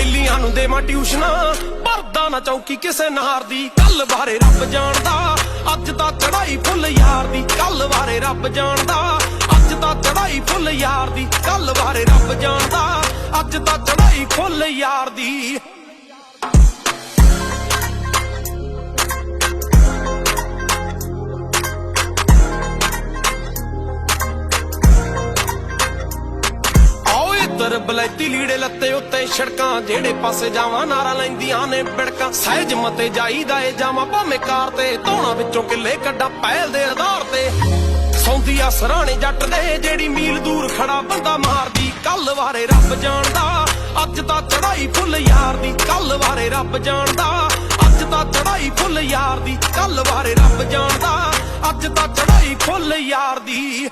ਬੈਲੀਆਂ ਨੂੰ ਦੇਵਾਂ ਟਿਊਸ਼ਨਾਂ। ਭਰਦਾ ਨਾ ਚੌਕੀ ਕਿਸੇ ਨਾਰ ਦੀ। ਕੱਲ ਬਾਰੇ ਰੱਬ ਜਾਣਦਾ। ਅੱਜ ਤਾਂ ਚੜਾਈ ਫੁੱਲ ਯਾਰ ਦੀ। ਕੱਲ ਬਾਰੇ ਰੱਬ ਜਾਣਦਾ। ਅੱਜ ਤਾਂ ਚੜਾਈ ਫੁੱਲ ਯਾਰ ਦੀ। ਕੱਲ ਬਾਰੇ ਰੱਬ ਜਾਣਦਾ। ਅੱਜ ਤਾਂ ਚੜਾਈ ਫੁੱਲ ਯਾਰ ਦੀ। ਆਓ ਬਲੈਤੀ ਲੀੜੇ ਲੱਤੇ ਉੱਤੇ ਛੜਕਾਂ ਜਿਹੜੇ ਪਾਸੇ ਜਾਵਾਂ, ਨਾਰਾ ਲੈਂਦੀਆਂ ਨੇ ਬਿੜਕਾਂ। ਸਹਿਜ ਮਤੇ ਜਾਈਦਾ ਏ ਜਾਵਾਂ, ਭਾਵੇਂ ਕਾਰ ਤੇ। ਧੋਣਾ ਵਿੱਚੋਂ ਕਿੱਲੇ ਕੱਢਾਂ ਪਹਿਲ ਦੇ ਆਧਾਰ ਤੇ। ਸੌਂਦੀ ਆ ਸਰਾਣੇ ਜੱਟ ਦੇ, ਜਿਹੜੀ ਮੀਲ ਦੂਰ ਖੜਾ ਬੰਦਾ ਮਾਰਦੀ। ਕੱਲ ਵਾਰੇ ਰੱਬ ਜਾਣਦਾ, ਅੱਜ ਤਾਂ ਚੜਾਈ ਫੁੱਲ ਯਾਰ ਦੀ। ਕੱਲ ਵਾਰੇ ਰੱਬ ਜਾਣਦਾ, ਅੱਜ ਤਾਂ ਚੜਾਈ ਫੁੱਲ ਯਾਰ ਦੀ। ਕੱਲ ਵਾਰੇ ਰੱਬ ਜਾਣਦਾ, ਅੱਜ ਤਾਂ ਚੜਾਈ ਫੁੱਲ ਯਾਰ ਦੀ।